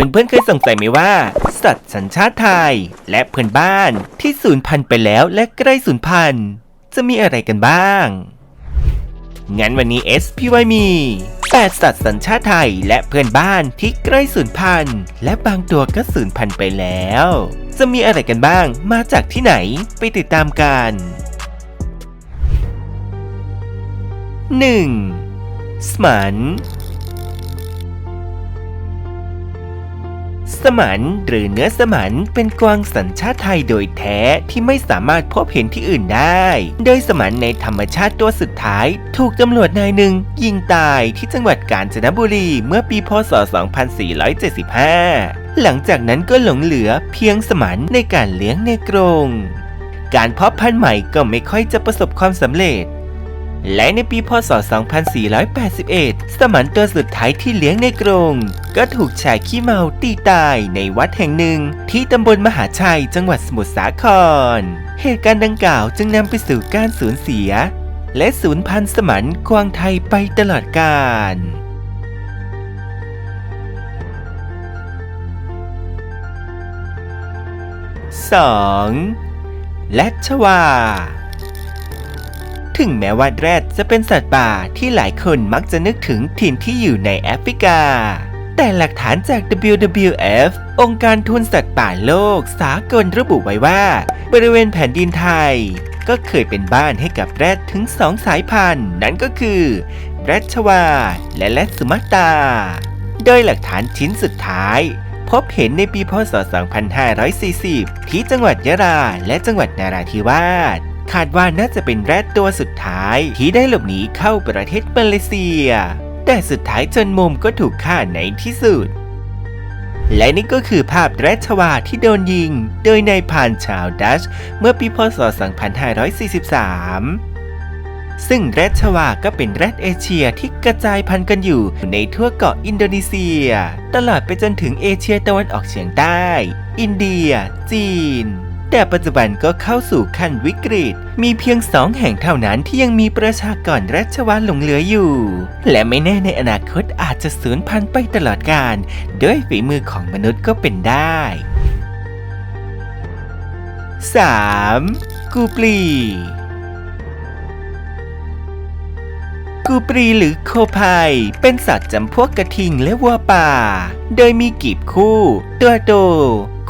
เพื่อนๆเคยสงสัยไหมว่า สัตว์สัญชาติไทย และเพื่อนบ้านที่สูญพันธุ์ไปแล้วและใกล้สูญพันธุ์จะมีอะไรกันบ้าง งั้นวันนี้ SPY มี 8 สัตว์สัญชาติไทยและเพื่อนบ้านที่ใกล้สูญพันธุ์และบางตัวก็สูญพันธุ์ไปแล้ว จะมีอะไรกันบ้างมาจากที่ไหนไปติดตามกัน 1. สมัน สมันหรือเนื้อสมันเป็นกวางสัญชาติไทยโดยแท้ที่ไม่สามารถพบเห็นที่อื่นได้ โดยสมันในธรรมชาติตัวสุดท้าย ถูกตำรวจนายหนึ่ง ยิงตายที่จังหวัดกาญจนบุรีเมื่อปีพศ 2475 หลังจากนั้นก็หลงเหลือเพียงสมันในการเลี้ยงในกรง การเพาะพันธุ์ใหม่ก็ไม่ค่อยจะประสบความสำเร็จ และในปีพศ 2481 สมันตัวสุดท้ายที่เลี้ยงในกรง ก็ถูกชายขี้เมาตีตายในวัดแห่งหนึ่ง ที่ตำบลมหาชัยจังหวัดสมุทรสาคร เหตุการณ์ดังกล่าวจึงนำไปสู่การสูญเสีย และสูญพันธุ์สมันกวางไทยไปตลอดกาล 2. และชวา ถึงแม้ว่าแรดจะเป็นสัตว์ป่าที่หลายคนมักจะนึกถึงถิ่นที่อยู่ในแอฟริกา แต่หลักฐานจาก WWF องค์การทุนสัตว์ป่าโลกสากลระบุไว้ว่า บริเวณแผ่นดินไทย ก็เคยเป็นบ้านให้กับแรดถึงสองสายพันธุ์ นั่นก็คือแรดชวา และแรดสุมาตา โดยหลักฐานชิ้นสุดท้ายพบเห็นในปีพศ 2540 ที่จังหวัดยะลาและจังหวัดนาราธิวาส คาดว่าน่าจะเป็นแรดตัวสุดท้ายที่ได้หลบหนีเข้าประเทศมาเลเซีย แต่สุดท้ายจนมุมก็ถูกฆ่าในที่สุด และนี่ก็คือภาพแรดชวาที่โดนยิง โดยนายพรานชาวดัช เมื่อปีพศ 2543ซึ่งแรดชวาก็เป็นแรดเอเชียที่กระจายพันธุ์กันอยู่ในทั่วเกาะอินโดนีเซีย ตลอดไปจนถึงเอเชียตะวันออกเฉียงใต้ อินเดีย จีน แต่ปัจจุบันก็เข้าสู่ขั้นวิกฤต มีเพียงสองแห่งเท่านั้นที่ยังมีประชากรรดชวาหลงเหลืออยู่ และไม่แน่ในอนาคตอาจจะสูญพันธุ์ไปตลอดกาลด้วยฝีมือของมนุษย์ก็เป็นได้ 3. กูปลีกูปรีหรือโคไพเป็นสัตว์จำพวกกระทิงและวัวป่า โดยมีกีบคู่ ตัวโต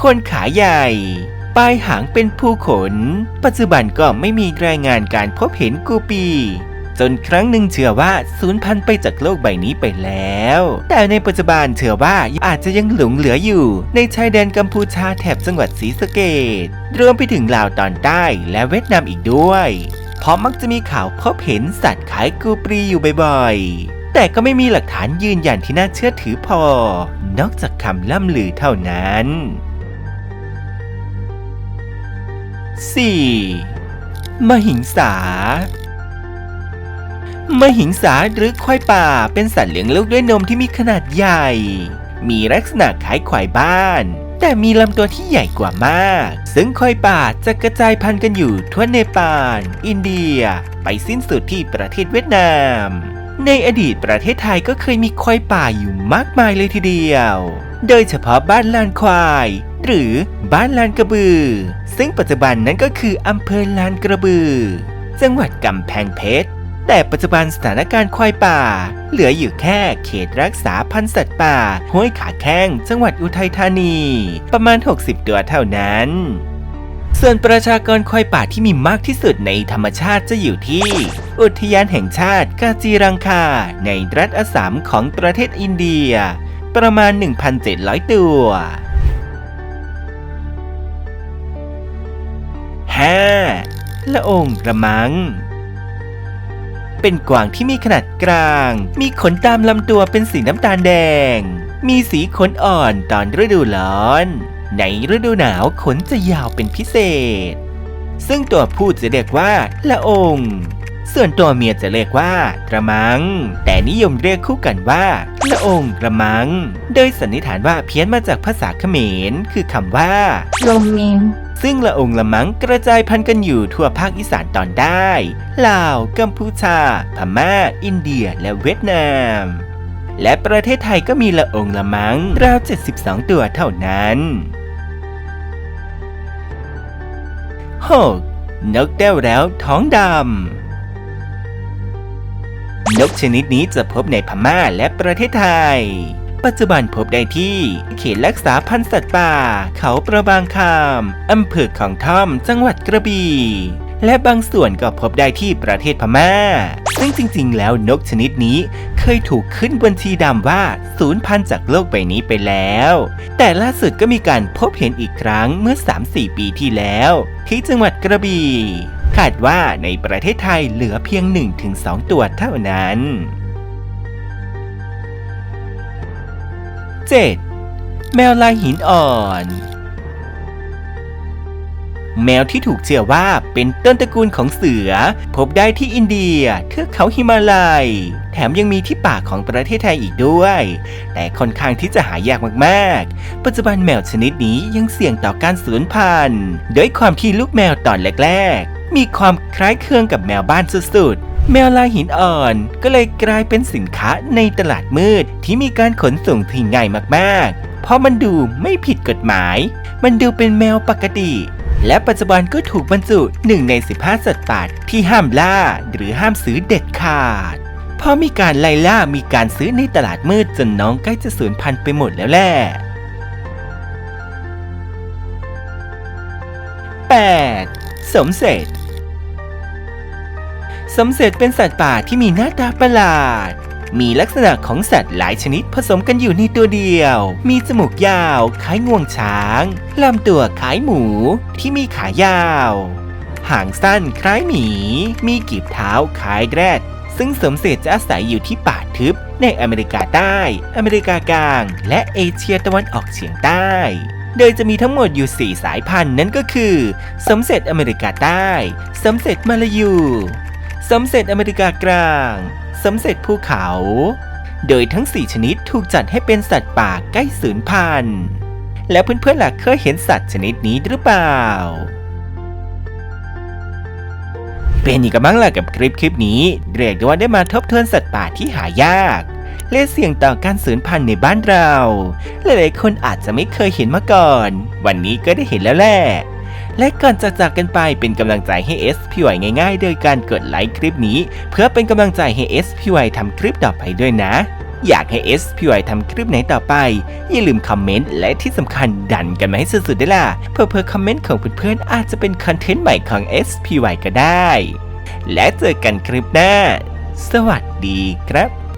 คนขาใหญ่ ลายหางเป็นผู้ขน ปัจจุบันก็ไม่มีรายงานการพบเห็นกูปี จนครั้งหนึ่งเชื่อว่าสูญพันธุ์ไปจากโลกใบนี้ไปแล้ว แต่ในปัจจุบันเชื่อว่าอาจจะยังหลงเหลืออยู่ ในชายแดนกัมพูชาแถบจังหวัดศรีสะเกดรวมไปถึงลาวตอนใต้และเวียดนามอีกด้วยเพราะมักจะมีข่าวพบเห็นสัตว์ขายกูปรีอยู่บ่อยๆ แต่ก็ไม่มีหลักฐานยืนยันที่น่าเชื่อถือพอ นอกจากคำล่ำลือเท่านั้น 4. มหิงสามหิงสาหรือควายป่าเป็นสัตว์เลี้ยงลูกด้วยนมที่มีขนาดใหญ่ มีลักษณะคล้ายควายบ้าน แต่มีลำตัวที่ใหญ่กว่ามาก ซึ่งควายป่าจะกระจายพันธุ์กันอยู่ทั่วเนปาล อินเดีย ไปสิ้นสุดที่ประเทศเวียดนาม ในอดีตประเทศไทยก็เคยมีควายป่าอยู่มากมายเลยทีเดียว โดยเฉพาะบ้านลานควาย หรือบ้านลานกระบือ ซึ่งปัจจุบันนั้นก็คืออำเภอลานกระบือ จังหวัดกำแพงเพชร แต่ปัจจุบันสถานการณ์ควายป่า เหลืออยู่แค่เขตรักษาพันธุ์สัตว์ป่า ห้วยขาแข้ง จังหวัดอุทัยธานี ประมาณ 60 ตัวเท่านั้น ส่วนประชากรควายป่าที่มีมากที่สุดในธรรมชาติจะอยู่ที่ อุทยานแห่งชาติกาจีรังคา ในรัฐอัสสัมของประเทศอินเดีย ประมาณ 1,700 ตัว 5. ละองกระมัง เป็นกวางที่มีขนาดกลาง มีขนตามลำตัวเป็นสีน้ำตาลแดง มีสีขนอ่อนตอนฤดูร้อน ในฤดูหนาวขนจะยาวเป็นพิเศษ ซึ่งตัวผู้จะเรียกว่าละองค์ ส่วนตัวเมียจะเรียกว่ากระมัง แต่นิยมเรียกคู่กันว่าละองกระมัง โดยสันนิษฐานว่าเพี้ยนมาจากภาษาเขมร คือคำว่าลมเมงซึ่งละองละมังกระจายพันธุ์กันอยู่ทั่วภาคอีสานตอนใต้ลาว กัมพูชา พม่า อินเดีย และเวียดนาม และประเทศไทยก็มีละองละมังราว 72 ตัวเท่านั้น 6. นกแต้วแล้วท้องดำ นกชนิดนี้จะพบในพม่าและประเทศไทย ปัจจุบันพบได้ที่ เขตรักษาพันธุ์สัตว์ป่า เขาประบางคามอำเภอของท่อมจังหวัดกระบี่และบางส่วนก็พบได้ที่ประเทศพม่า ซึ่งจริงๆ แล้วนกชนิดนี้เคยถูกขึ้นบนชีดำว่าสูญพันธุ์จากโลกใบนี้ไปแล้ว แต่ล่าสุดก็มีการพบเห็นอีกครั้งเมื่อ 3-4 ปีที่แล้ว ที่จังหวัดกระบี่ คาดว่าในประเทศไทยเหลือเพียง 1-2 ตัวเท่านั้น 7. แมวลายหินอ่อน แมวที่ถูกเชื่อว่าเป็นต้นตระกูลของเสือ พบได้ที่อินเดียเทือกเขาหิมาลัย แถมยังมีที่ป่าของประเทศไทยอีกด้วย แต่ค่อนข้างที่จะหายากมากๆ ปัจจุบันแมวชนิดนี้ยังเสี่ยงต่อการสูญพันธุ์ โดยความที่ลูกแมวตอนแรกๆ มีความคล้ายคลึงกับแมวบ้านสุดๆ แมวลายหินอ่อนก็เลยกลายเป็นสินค้าในตลาดมืดที่มีการขนส่งที่ง่ายมากๆ เพราะมันดูไม่ผิดกฎหมาย มันดูเป็นแมวปกติ และปัจจุบันก็ถูกบรรจุหนึ่งใน 15 สัตว์ป่าที่ห้ามล่าหรือห้ามซื้อเด็ดขาดเพราะมีการไล่ล่ามีการซื้อในตลาดมืดจนน้องใกล้จะสูญพันธุ์ไปหมดแล้วแหละ 8. สมเสร็จ สมเสร็จเป็นสัตว์ป่าที่มีหน้าตาประหลาด มีลักษณะของสัตว์หลายชนิดผสมกันอยู่ในตัวเดียว มีจมูกยาวคล้ายงวงช้างลำตัวคล้ายหมูที่มีขายาว หางสั้นคล้ายหมี มีกีบเท้าคล้ายแรดซึ่งสมเสร็จจะอาศัยอยู่ที่ป่าทึบ ในอเมริกาใต้ อเมริกากลาง และเอเชียตะวันออกเฉียงใต้ โดยจะมีทั้งหมดอยู่ 4 สายพันธุ์นั่นก็คือ สมเสร็จอเมริกาใต้ สมเสร็จมาลายู สมเสร็จอเมริกากลาง สมเสร็จภูเขา โดยทั้ง 4 ชนิดถูกจัดให้เป็นสัตว์ป่าใกล้สูญพันธุ์ แล้วเพื่อนๆล่ะเคยเห็นสัตว์ชนิดนี้หรือเปล่า เป็นอีกกันบ้างล่ะกับคลิปคลิปนี้เรียกได้ว่าได้มาทบทวนสัตว์ป่าที่หายากและเสี่ยงต่อการสูญพันธุ์ในบ้านเรา หลายๆคนอาจจะไม่เคยเห็นมาก่อน วันนี้ก็ได้เห็นแล้วแหละ และก่อนจะจากกันไปเป็นกำลังใจให้ SPY ง่ายๆ โดยการกดไลค์คลิปนี้ เพื่อเป็นกำลังใจให้ SPY ทำคลิปต่อไปด้วยนะ อยากให้ SPY ทำคลิปไหนต่อไป อย่าลืมคอมเมนต์และที่สำคัญดันกันมาให้สุดๆได้ล่ะ เพื่อเพื่อคอมเมนต์ของเพื่อนๆอาจจะเป็นคอนเทนต์ใหม่ของ SPY ก็ได้ และเจอกันคลิปหน้า สวัสดีครับ